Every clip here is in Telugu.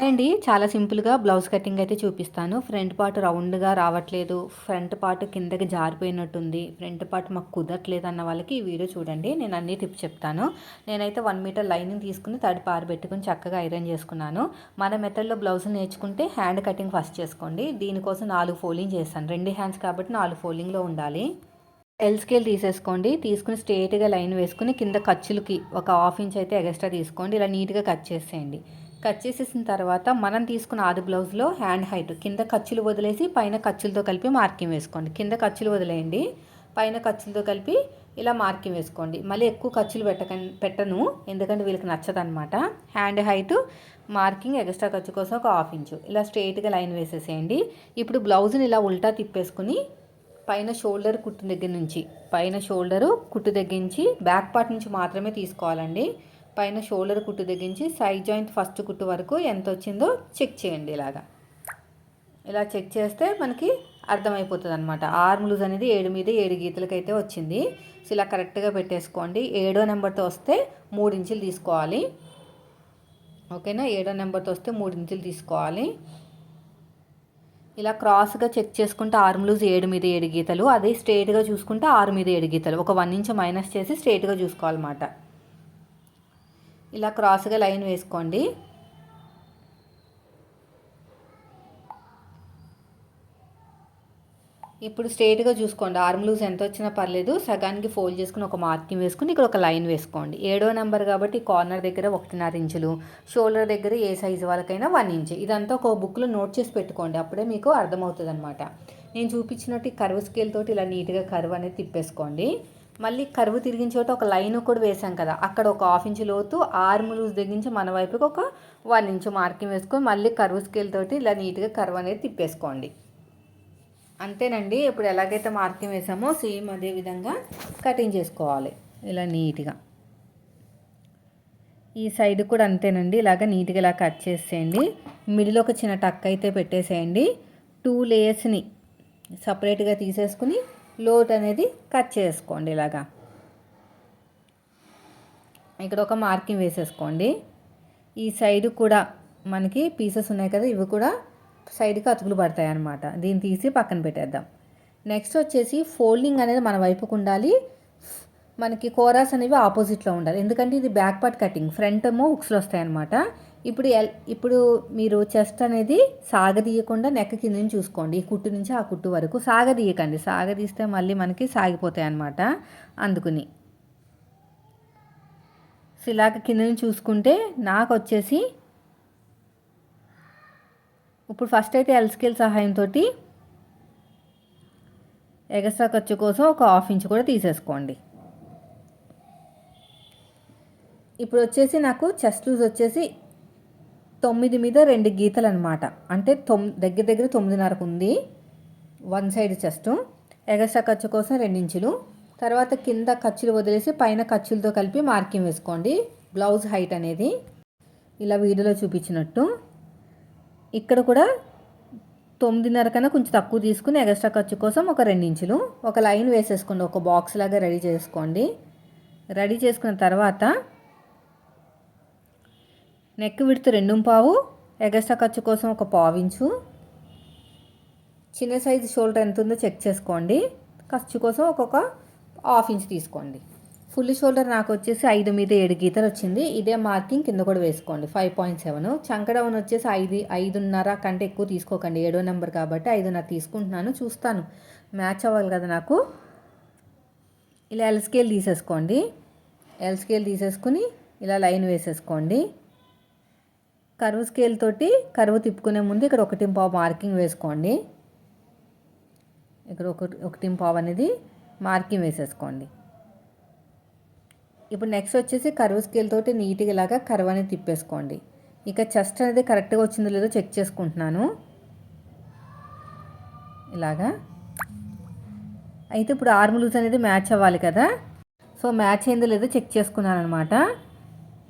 అండి చాలా సింపుల్గా బ్లౌజ్ కటింగ్ అయితే చూపిస్తాను. ఫ్రంట్ పార్ట్ రౌండ్గా రావట్లేదు. ఫ్రంట్ పార్ట్ కిందకి జారిపోయినట్టుంది. ఫ్రంట్ పార్ట్ మాకు కుదరట్లేదు అన్న వాళ్ళకి ఈ వీడియో చూడండి. నేను అన్ని టిప్స్ చెప్తాను. నేనైతే వన్ మీటర్ లైనింగ్ తీసుకుని తడి పారు పెట్టుకుని చక్కగా ఐరన్ చేసుకున్నాను. మన మెథడ్లో బ్లౌజ్ నేర్చుకుంటే హ్యాండ్ కటింగ్ ఫస్ట్ చేసుకోండి. దీనికోసం నాలుగు ఫోల్డింగ్ చేస్తాను. రెండు హ్యాండ్స్ కాబట్టి నాలుగు ఫోల్డింగ్లో ఉండాలి. ఎల్ స్కేల్ తీసేసుకోండి. తీసుకుని స్ట్రేట్గా లైన్ వేసుకుని కింద ఖర్చులకి ఒక హాఫ్ ఇంచ్ అయితే ఎగస్ట్రా తీసుకోండి. ఇలా నీట్గా కట్ చేసేయండి. కట్ చేసేసిన తర్వాత మనం తీసుకున్న ఆది బ్లౌజ్లో హ్యాండ్ హైట్ కింద ఖర్చులు వదిలేసి పైన ఖర్చులతో కలిపి మార్కింగ్ వేసుకోండి. కింద ఖర్చులు వదిలేయండి పైన ఖర్చులతో కలిపి ఇలా మార్కింగ్ వేసుకోండి. మళ్ళీ ఎక్కువ ఖర్చులు పెట్టక పెట్టను ఎందుకంటే వీళ్ళకి నచ్చదనమాట హ్యాండ్ హైట్ మార్కింగ్ ఎక్స్ట్రా ఖర్చు కోసం ఒక హాఫ్ ఇంచు. ఇలా స్ట్రైట్గా లైన్ వేసేసేయండి. ఇప్పుడు బ్లౌజ్ని ఇలా ఉల్టా తిప్పేసుకుని పైన షోల్డర్ కుట్టు దగ్గర నుంచి పైన షోల్డరు కుట్టు దగ్గర నుంచి బ్యాక్ పార్ట్ నుంచి మాత్రమే తీసుకోవాలండి. పైన షోల్డర్ కుట్టు తెగించి సైడ్ జాయింట్ ఫస్ట్ కుట్టు వరకు ఎంత వచ్చిందో చెక్ చేయండి ఇలాగా. ఇలా చెక్ చేస్తే మనకి అర్థమైపోతుంది అనమాట ఆర్మ్ లూజ్ అనేది ఏడు మీద ఏడు గీతలకైతే వచ్చింది. సో ఇలా కరెక్ట్గా పెట్టేసుకోండి. ఏడో నెంబర్తో వస్తే మూడు ఇంచులు తీసుకోవాలి. ఓకేనా? ఏడో నెంబర్తో వస్తే మూడు ఇంచులు తీసుకోవాలి. ఇలా క్రాస్గా చెక్ చేసుకుంటే ఆర్మ్ లూజ్ ఏడు మీద ఏడు గీతలు. అదే స్ట్రేట్గా చూసుకుంటే ఆరు మీద ఏడు గీతలు. ఒక వన్ ఇంచ్ మైనస్ చేసి స్ట్రేట్గా చూసుకోవాలన్నమాట. ఇలా క్రాస్గా లైన్ వేసుకోండి. ఇప్పుడు స్ట్రేట్గా చూసుకోండి. ఆర్మ్ లూజ్ ఎంత వచ్చినా పర్లేదు. సగానికి ఫోల్డ్ చేసుకుని ఒక మార్కింగ్ వేసుకుని ఇక్కడ ఒక లైన్ వేసుకోండి. ఏడో నెంబర్ కాబట్టి కార్నర్ దగ్గర ఒకటిన్నర ఇంచులు షోల్డర్ దగ్గర ఏ సైజు వాళ్ళకైనా వన్ ఇంచ్. ఇదంతా ఒక బుక్లో నోట్ చేసి పెట్టుకోండి. అప్పుడే మీకు అర్థమవుతుంది అనమాట నేను చూపించినట్టు కర్వ్ స్కేల్ తోటి ఇలా నీట్గా కర్వ్ అనేది తిప్పేసుకోండి. మళ్ళీ కరువు తిరిగిన చోట ఒక లైన్ కూడా వేసాం కదా అక్కడ ఒక హాఫ్ ఇంచ్ లోతు ఆర్మ్ లూజ్ దగ్గరించి మన వైపుకి ఒక వన్ ఇంచ్ మార్కింగ్ వేసుకొని మళ్ళీ కరువు స్కేల్ తోటి ఇలా నీట్గా కరువు అనేది తిప్పేసుకోండి. అంతేనండి ఇప్పుడు ఎలాగైతే మార్కింగ్ వేసామో సేమ్ అదే విధంగా కటింగ్ చేసుకోవాలి ఇలా నీట్గా. ఈ సైడ్ కూడా అంతేనండి ఇలాగ నీట్గా ఇలా కట్ చేసేయండి. మిడిల్ ఒక చిన్న టక్ అయితే పెట్టేసేయండి. టూ లేయర్స్ని సపరేట్గా తీసేసుకుని లోట్ అనేది కట్ చేసుకోండి ఇలాగా. ఇక్కడ ఒక మార్కింగ్ వేసేసుకోండి. ఈ సైడ్ కూడా మనకి పీసెస్ ఉన్నాయి కదా ఇవి కూడా సైడ్కి అతుకులు పడతాయి అన్నమాట. దీన్ని తీసి పక్కన పెట్టేద్దాం. నెక్స్ట్ వచ్చేసి ఫోల్డింగ్ అనేది మన వైపుకు ఉండాలి. మనకి కోరాస్ అనేవి ఆపోజిట్లో ఉండాలి. ఎందుకంటే ఇది బ్యాక్ పార్ట్ కటింగ్ ఫ్రంట్ ఏమో హుక్స్లు వస్తాయి అన్నమాట. ఇప్పుడు ఎల్ ఇప్పుడు మీరు చెస్ట్ అనేది సాగదీయకుండా నెక్క కింద నుంచి చూసుకోండి. ఈ కుట్టు నుంచి ఆ కుట్టు వరకు. సాగదీయకండి. సాగదీస్తే మళ్ళీ మనకి సాగిపోతాయి అన్నమాట అందుకుని. సో ఇలాగ కింద నుంచి చూసుకుంటే నాకు వచ్చేసి ఇప్పుడు ఫస్ట్ అయితే ఎల్ స్కేల్ సహాయంతో ఎగస్ట్రా ఖర్చు కోసం ఒక హాఫ్ ఇంచ్ కూడా తీసేసుకోండి. ఇప్పుడు వచ్చేసి నాకు చెస్ట్ లూజ్ వచ్చేసి తొమ్మిది మీద రెండు గీతలు అనమాట అంటే తొమ్ దగ్గర దగ్గర తొమ్మిదిన్నరకు ఉంది వన్ సైడ్ చెస్ట్. ఎగస్ట్రా ఖర్చు కోసం రెండించులు. తర్వాత కింద ఖర్చులు వదిలేసి పైన ఖర్చులతో కలిపి మార్కింగ్ వేసుకోండి. బ్లౌజ్ హైట్ అనేది. ఇలా వీడియోలో చూపించినట్టు. ఇక్కడ కూడా తొమ్మిదిన్నర కన్నా కొంచెం తక్కువ తీసుకుని ఎగస్ట్రా ఖర్చు కోసం ఒక రెండించులు. ఒక లైన్ వేసేసుకోండి. ఒక బాక్స్ లాగా రెడీ చేసుకోండి. రెడీ చేసుకున్న తర్వాత నెక్ విడుతు రెండు పావు ఎగస్ట్రా ఖర్చు కోసం ఒక పావించు. చిన్న సైజు షోల్డర్ ఎంత ఉందో చెక్ చేసుకోండి. ఖర్చు కోసం ఒక్కొక్క హాఫ్ ఇంచ్ తీసుకోండి. ఫుల్ షోల్డర్ నాకు వచ్చేసి ఐదు మీద ఏడు గీతలు వచ్చింది. ఇదే మార్కింగ్ కింద కూడా వేసుకోండి. Five point seven. చంకడౌన్ వచ్చేసి ఐదు ఐదున్నర కంటే ఎక్కువ తీసుకోకండి. ఏడో నెంబర్ కాబట్టి ఐదున్నర తీసుకుంటున్నాను. చూస్తాను. మ్యాచ్ అవ్వాలి కదా నాకు. ఇలా ఎల్ స్కేల్ తీసేసుకోండి. ఎల్ స్కేల్ తీసేసుకుని ఇలా లైన్ వేసేసుకోండి. కరువు స్కేల్ తోటి కరువు తిప్పుకునే ముందు ఇక్కడ ఒకటి పావు మార్కింగ్ వేసుకోండి. ఇక్కడ ఒక ఒకటి పావు అనేది మార్కింగ్ వేసేసుకోండి. ఇప్పుడు నెక్స్ట్ వచ్చేసి కరువు స్కేల్ తోటి నీట్గా ఇలాగా కరువు అనేది తిప్పేసుకోండి. ఇక చెస్ట్ అనేది కరెక్ట్గా వచ్చిందో లేదో చెక్ చేసుకుంటున్నాను. ఇలాగా. అయితే ఇప్పుడు ఆర్మ్ లూజ్ అనేది మ్యాచ్ అవ్వాలి కదా. సో మ్యాచ్ అయిందో లేదో చెక్ చేసుకున్నాను అనమాట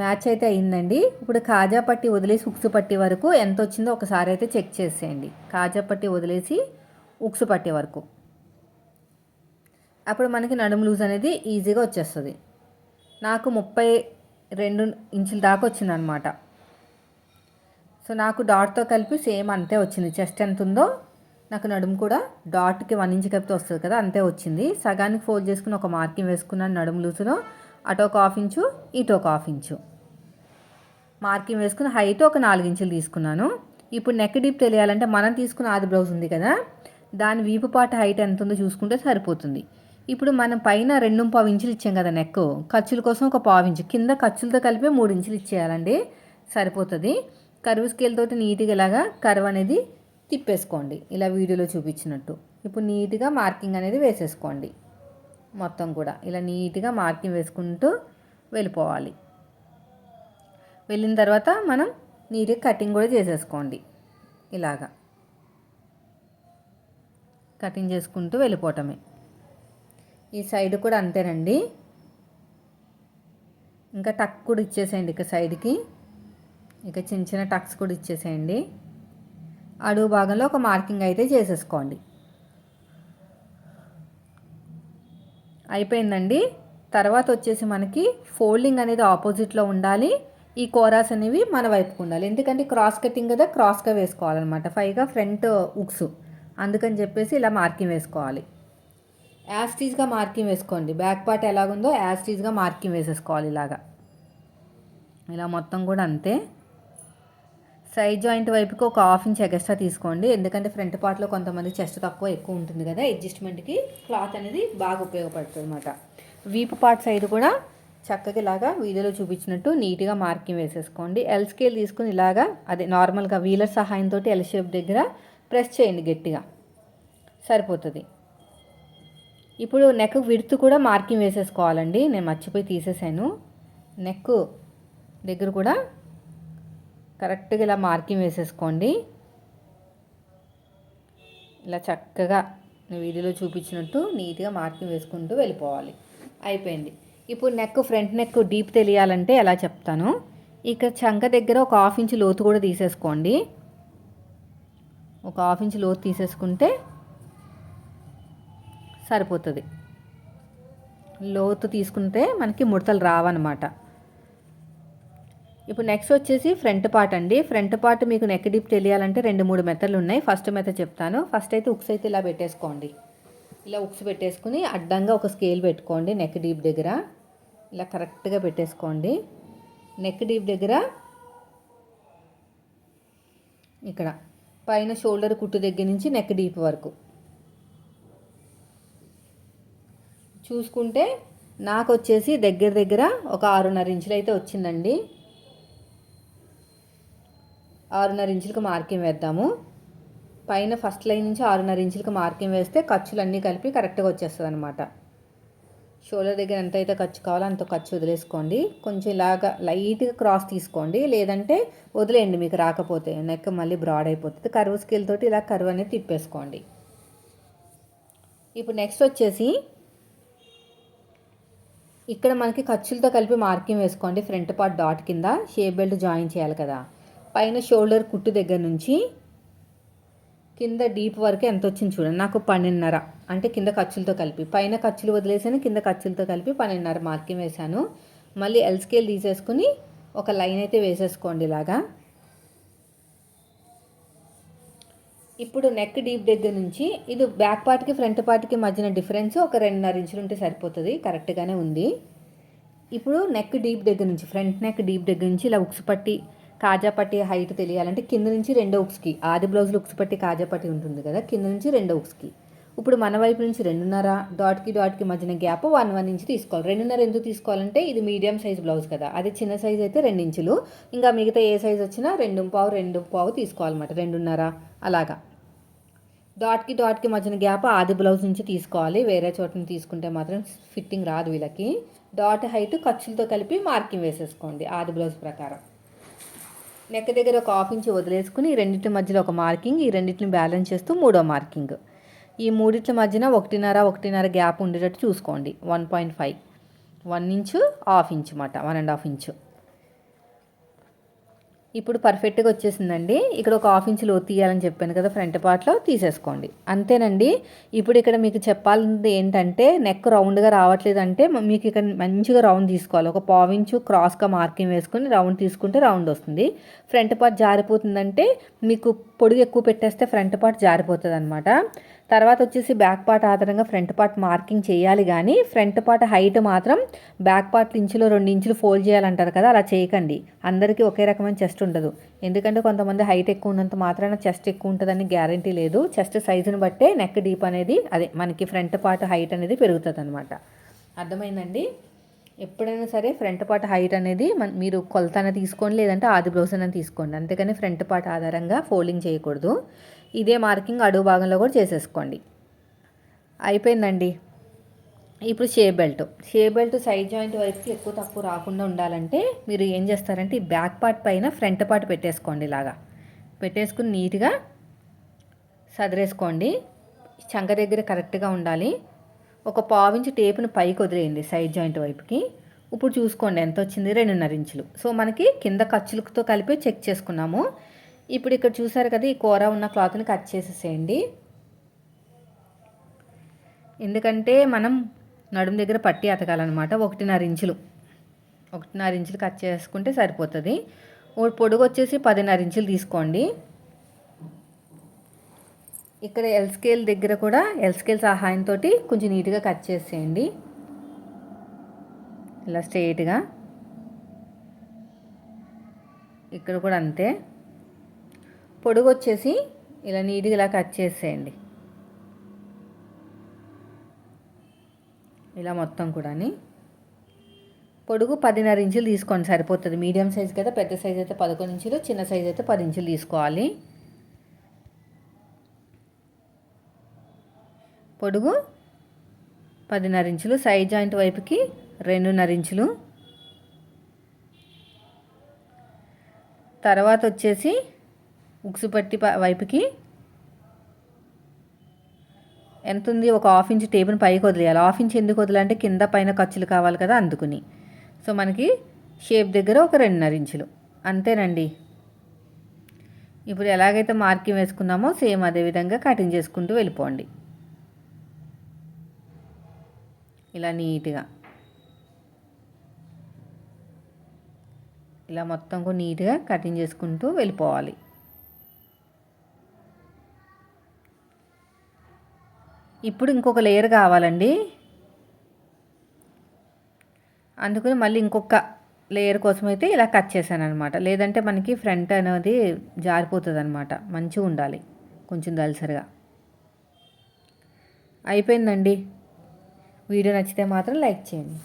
మ్యాచ్ అయితే అయిందండి. ఇప్పుడు కాజా పట్టి వదిలేసి ఉక్సు పట్టి వరకు ఎంత వచ్చిందో ఒకసారి అయితే చెక్ చేసేయండి. కాజా పట్టి వదిలేసి ఉక్సు పట్టే వరకు. అప్పుడు మనకి నడుము లూజ్ అనేది ఈజీగా వచ్చేస్తుంది. నాకు ముప్పై రెండు ఇంచుల దాకా వచ్చిందనమాట. సో నాకు డాట్తో కలిపి సేమ్ అంతే వచ్చింది. చెస్ట్ ఎంత ఉందో నాకు నడుము కూడా డాట్కి వన్ ఇంచ్ కలిపితే వస్తుంది కదా అంతే వచ్చింది. సగానికి ఫోల్డ్ చేసుకుని ఒక మార్కింగ్ వేసుకున్నాను నడుము లూసులో అటు ఒక హాఫ్ ఇంచు ఇటు ఒక హాఫ్ ఇంచు. మార్కింగ్ వేసుకుని హైట్ ఒక నాలుగు ఇంచులు తీసుకున్నాను. ఇప్పుడు నెక్ డీప్ తెలియాలంటే మనం తీసుకున్న ఆది బ్లౌజ్ ఉంది కదా దాని వీపు పాట హైట్ ఎంత ఉందో చూసుకుంటే సరిపోతుంది. ఇప్పుడు మనం పైన రెండు పావు ఇంచులు ఇచ్చాం కదా నెక్ ఖర్చుల కోసం ఒక పావు ఇంచు. కింద ఖర్చులతో కలిపి మూడు ఇంచులు ఇచ్చేయాలండి. సరిపోతుంది. కరువు స్కేల్తో నీట్గా ఇలాగా కరువు అనేది తిప్పేసుకోండి. ఇలా వీడియోలో చూపించినట్టు. ఇప్పుడు నీట్గా మార్కింగ్ అనేది వేసేసుకోండి. మొత్తం కూడా ఇలా నీట్గా మార్కింగ్ వేసుకుంటూ వెళ్ళిపోవాలి. వెళ్ళిన తర్వాత మనం నీట్గా కటింగ్ కూడా చేసేసుకోండి. ఇలాగా. కటింగ్ చేసుకుంటూ వెళ్ళిపోవటమే. ఈ సైడ్ కూడా అంతేనండి. ఇంకా టక్ కూడా ఇచ్చేసేయండి ఇక సైడ్కి. ఇక చిన్న చిన్న టక్స్ కూడా ఇచ్చేసేయండి. అడుగు భాగంలో ఒక మార్కింగ్ అయితే చేసేసుకోండి. అయిపోయిందండి. తర్వాత వచ్చేసి మనకి ఫోల్డింగ్ అనేది ఆపోజిట్లో ఉండాలి. ఈ కోరాస్ అనేవి మన వైపుకు ఉండాలి. ఎందుకంటే క్రాస్ కటింగ్ కదా క్రాస్గా వేసుకోవాలన్నమాట. ఫైవ్గా ఫ్రంట్ ఉక్స్ అందుకని చెప్పేసి ఇలా మార్కింగ్ వేసుకోవాలి. యాస్టీజ్గా మార్కింగ్ వేసుకోండి. బ్యాక్ పార్ట్ ఎలాగుందో యాస్టీజ్గా మార్కింగ్ వేసేసుకోవాలి ఇలాగా. ఇలా మొత్తం కూడా అంతే. సైడ్ జాయింట్ వైపుకి ఒక హాఫ్ ఇంచ్ ఎగస్ట్రా తీసుకోండి. ఎందుకంటే ఫ్రంట్ పార్ట్లో కొంతమంది చెస్ట్ తక్కువ ఎక్కువ ఉంటుంది కదా అడ్జస్ట్మెంట్కి క్లాత్ అనేది బాగా ఉపయోగపడుతుంది అనమాట వీపు పార్ట్ సైడ్ కూడా చక్కగా ఇలాగా వీడియోలో చూపించినట్టు నీట్గా మార్కింగ్ వేసేసుకోండి. ఎల్ స్కేల్ తీసుకుని ఇలాగా అదే నార్మల్గా వీలర్ సహాయంతో ఎల్ షేప్ దగ్గర ప్రెస్ చేయండి గట్టిగా. సరిపోతుంది. ఇప్పుడు నెక్ విడుతు కూడా మార్కింగ్ వేసేసుకోవాలండి. నేను మర్చిపోయి తీసేసాను. నెక్ దగ్గర కూడా కరెక్ట్గా ఇలా మార్కింగ్ వేసేసుకోండి. ఇలా చక్కగా వీడియోలో చూపించినట్టు నీట్గా మార్కింగ్ వేసుకుంటూ వెళ్ళిపోవాలి. అయిపోయింది. ఇప్పుడు నెక్ ఫ్రంట్ నెక్ డీప్ తెలియాలంటే ఎలా చెప్తాను? ఇక్కడ చంక దగ్గర ఒక హాఫ్ ఇంచ్ లోతు కూడా తీసేసుకోండి. ఒక హాఫ్ ఇంచ్ లోతు తీసేసుకుంటే సరిపోతుంది. లోతు తీసుకుంటే మనకి ముడతలు రావన్నమాట. ఇప్పుడు నెక్స్ట్ వచ్చేసి ఫ్రంట్ పార్ట్ అండి. ఫ్రంట్ పార్ట్ మీకు నెక్ డీప్ తెలియాలంటే రెండు మూడు మెథడ్లు ఉన్నాయి. ఫస్ట్ మెథడ్ చెప్తాను. ఫస్ట్ అయితే ఉక్స్ అయితే ఇలా పెట్టేసుకోండి. ఇలా ఉక్స్ పెట్టేసుకుని అడ్డంగా ఒక స్కేల్ పెట్టుకోండి నెక్ డీప్ దగ్గర. ఇలా కరెక్ట్గా పెట్టేసుకోండి. నెక్ డీప్ దగ్గర ఇక్కడ పైన షోల్డర్ కుట్టు దగ్గర నుంచి నెక్ డీప్ వరకు. చూసుకుంటే నాకు వచ్చేసి దగ్గర దగ్గర ఒక ఆరున్నర ఇంచులు అయితే వచ్చిందండి. ఆరున్నర ఇంచులకు మార్కింగ్ వేద్దాము. పైన ఫస్ట్ లైన్ నుంచి ఆరున్నర ఇంచులకు మార్కింగ్ వేస్తే ఖర్చులు అన్నీ కలిపి కరెక్ట్గా వచ్చేస్తుంది అనమాట షోల్డర్ దగ్గర ఎంత అయితే ఖర్చు కావాలో అంత ఖర్చు వదిలేసుకోండి. కొంచెం ఇలాగా లైట్గా క్రాస్ తీసుకోండి. లేదంటే వదిలేయండి మీకు రాకపోతే. నెక్ మళ్ళీ బ్రాడ్ అయిపోతుంది. కరువు స్కేల్ తోటి ఇలా కరువు అనేది తిప్పేసుకోండి. ఇప్పుడు నెక్స్ట్ వచ్చేసి ఇక్కడ మనకి ఖర్చులతో కలిపి మార్కింగ్ వేసుకోండి. ఫ్రంట్ పార్ట్ డాట్ కింద. షేప్ బెల్ట్ జాయిన్ చేయాలి కదా. పైన షోల్డర్ కుట్టు దగ్గర నుంచి కింద డీప్ వరకు ఎంత వచ్చింది చూడండి. నాకు పన్నెండున్నర. అంటే కింద ఖర్చులతో కలిపి. పైన ఖర్చులు వదిలేసాను కింద ఖర్చులతో కలిపి పన్నెండున్నర మార్కింగ్ వేశాను. మళ్ళీ ఎల్ స్కేల్ తీసేసుకుని ఒక లైన్ అయితే వేసేసుకోండి ఇలాగా. ఇప్పుడు నెక్ డీప్ దగ్గర నుంచి ఇది బ్యాక్ పార్ట్కి ఫ్రంట్ పార్ట్కి మధ్యన డిఫరెన్స్ ఒక రెండున్నర ఇంచులు ఉంటే సరిపోతుంది. కరెక్ట్గానే ఉంది. ఇప్పుడు నెక్ డీప్ దగ్గర నుంచి ఫ్రంట్ నెక్ డీప్ దగ్గర నుంచి ఇలా ఉక్స్ పట్టి కాజా పట్టి హైట్ తెలియాలంటే కింద నుంచి రెండో ఉక్స్కి ఆది బ్లౌజ్ ఉక్స్ పట్టి కాజా పట్టి ఉంటుంది కదా కింద నుంచి రెండో ఉక్స్కి. ఇప్పుడు మన వైపు నుంచి రెండున్నర డాట్కి డాట్కి మధ్యన గ్యాప్ వన్ వన్ ఇంచ్ తీసుకోవాలి. రెండున్నర ఎందుకు తీసుకోవాలంటే ఇది మీడియం సైజ్ బ్లౌజ్ కదా అది చిన్న సైజ్ అయితే రెండు ఇంచులు ఇంకా మిగతా ఏ సైజ్ వచ్చినా రెండు పావు రెండు పావు తీసుకోవాలన్నమాట రెండున్నర అలాగా. డాట్కి డాట్కి మధ్యన గ్యాప్ ఆది బ్లౌజ్ నుంచి తీసుకోవాలి వేరే చోట తీసుకుంటే మాత్రం ఫిట్టింగ్ రాదు వీళ్ళకి. డాట్ హైట్ ఖర్చులతో కలిపి మార్కింగ్ వేసేసుకోండి ఆది బ్లౌజ్ ప్రకారం. నెక్ దగ్గర ఒక హాఫ్ ఇంచ్ వదిలేసుకుని ఈ రెండింటి మధ్యలో ఒక మార్కింగ్ ఈ రెండింటిని బ్యాలెన్స్ చేస్తూ మూడో మార్కింగ్. ఈ మూడింటి మధ్యన ఒకటిన్నర ఒకటిన్నర గ్యాప్ ఉండేటట్టు చూసుకోండి. One point five. One inch half inch అన్నమాట వన్ అండ్ హాఫ్ ఇంచు. ఇప్పుడు పర్ఫెక్ట్గా వచ్చేసిందండి. ఇక్కడ ఒక హాఫ్ ఇంచ్ లోతు తీయాలని చెప్పాను కదా ఫ్రంట్ పార్ట్లో తీసేసుకోండి. అంతేనండి. ఇప్పుడు ఇక్కడ మీకు చెప్పాల్సింది ఏంటంటే నెక్ రౌండ్గా రావట్లేదు అంటే మీకు ఇక్కడ మంచిగా రౌండ్ తీసుకోవాలి. ఒక పావించు క్రాస్గా మార్కింగ్ వేసుకుని రౌండ్ తీసుకుంటే రౌండ్ వస్తుంది. ఫ్రంట్ పార్ట్ జారిపోతుందంటే మీకు పొడుగు ఎక్కువ పెట్టేస్తే ఫ్రంట్ పార్ట్ జారిపోతుంది అనమాట తర్వాత వచ్చేసి బ్యాక్ పార్ట్ ఆధారంగా ఫ్రంట్ పార్ట్ మార్కింగ్ చేయాలి కానీ ఫ్రంట్ పార్ట్ హైట్ మాత్రం బ్యాక్ పార్ట్ ఇంచులో రెండు ఇంచులు ఫోల్డ్ చేయాలంటారు కదా అలా చేయకండి. అందరికీ ఒకే రకమైన చెస్ట్ ఉండదు. ఎందుకంటే కొంతమంది హైట్ ఎక్కువ ఉన్నంత మాత్రాన చెస్ట్ ఎక్కువ ఉంటుందని గ్యారంటీ లేదు. చెస్ట్ సైజుని బట్టే నెక్ డీప్ అనేది అదే మనకి ఫ్రంట్ పార్ట్ హైట్ అనేది పెరుగుతుంది అనమాట అర్థమైందండి? ఎప్పుడైనా సరే ఫ్రంట్ పార్ట్ హైట్ అనేది మన మీరు కొలతన తీసుకోండి లేదంటే ఆది బ్లౌజ్ అని తీసుకోండి. అంతేకాని ఫ్రంట్ పార్ట్ ఆధారంగా ఫోల్డింగ్ చేయకూడదు. ఇదే మార్కింగ్ అడుగు భాగంలో కూడా చేసేసుకోండి. అయిపోయిందండి. ఇప్పుడు షే బెల్ట్. షే బెల్ట్ సైడ్ జాయింట్ వరకు ఎక్కువ తక్కువ రాకుండా ఉండాలంటే మీరు ఏం చేస్తారంటే ఈ బ్యాక్ పార్ట్ పైన ఫ్రంట్ పార్ట్ పెట్టేసుకోండి ఇలాగా. పెట్టేసుకుని నీట్గా సదిరేసుకోండి. చంక దగ్గర కరెక్ట్గా ఉండాలి. ఒక పావించి టేపును పైకి వదిలేయండి సైడ్ జాయింట్ వైపుకి. ఇప్పుడు చూసుకోండి ఎంత వచ్చింది? రెండున్నర ఇంచులు. సో మనకి కింద ఖర్చులతో కలిపి చెక్ చేసుకున్నాము. ఇప్పుడు ఇక్కడ చూసారు కదా ఈ కూర ఉన్న క్లాత్ని కట్ చేసేసేయండి. ఎందుకంటే మనం నడుము దగ్గర పట్టి అతకాలన్నమాట ఒకటిన్నర ఇంచులు. ఒకటిన్నర ఇంచులు కట్ చేసుకుంటే సరిపోతుంది. పొడుగు వచ్చేసి పదిన్నర ఇంచులు తీసుకోండి. ఇక్కడ ఎల్ స్కేల్ దగ్గర కూడా ఎల్ స్కేల్ సహాయంతో కొంచెం నీట్గా కట్ చేసేయండి. ఇలా స్ట్రైట్గా ఇక్కడ కూడా అంతే. పొడుగు వచ్చేసి ఇలా నీట్గా ఇలా కట్ చేసేయండి. ఇలా మొత్తం కూడా పొడుగు పదిన్నర ఇంచులు తీసుకోండి సరిపోతుంది. మీడియం సైజ్ కదా పెద్ద సైజ్ అయితే పదకొండు ఇంచులు చిన్న సైజ్ అయితే పది ఇంచులు తీసుకోవాలి. పొడుగు పదిన్నర ఇంచులు సైడ్ జాయింట్ వైపుకి రెండున్నర ఇంచులు. తర్వాత వచ్చేసి ఉక్సు పట్టి వైపుకి ఎంత ఉంది? ఒక హాఫ్ ఇంచ్ టేబుల్ పైకి వదిలేయాలి. హాఫ్ ఇంచ్ ఎందుకు వదిలంటే కింద పైన ఖర్చులు కావాలి కదా అందుకుని. సో మనకి షేప్ దగ్గర ఒక రెండున్నర ఇంచులు. అంతేనండి. ఇప్పుడు ఎలాగైతే మార్కింగ్ వేసుకున్నామో సేమ్ అదే విధంగా కటింగ్ చేసుకుంటూ వెళ్ళిపోండి. ఇలా నీట్గా. ఇలా మొత్తం కూడా నీట్గా కటింగ్ చేసుకుంటూ వెళ్ళిపోవాలి. ఇప్పుడు ఇంకొక లేయర్ కావాలండి. అందుకని మళ్ళీ ఇంకొక లేయర్ కోసం అయితే ఇలా కట్ చేశాను అనమాట లేదంటే మనకి ఫ్రంట్ అనేది జారిపోతుంది అనమాట మంచిగా ఉండాలి. కొంచెం దలసరిగా అయిపోయిందండి. వీడియో నచ్చితే మాత్రం లైక్ చేయండి.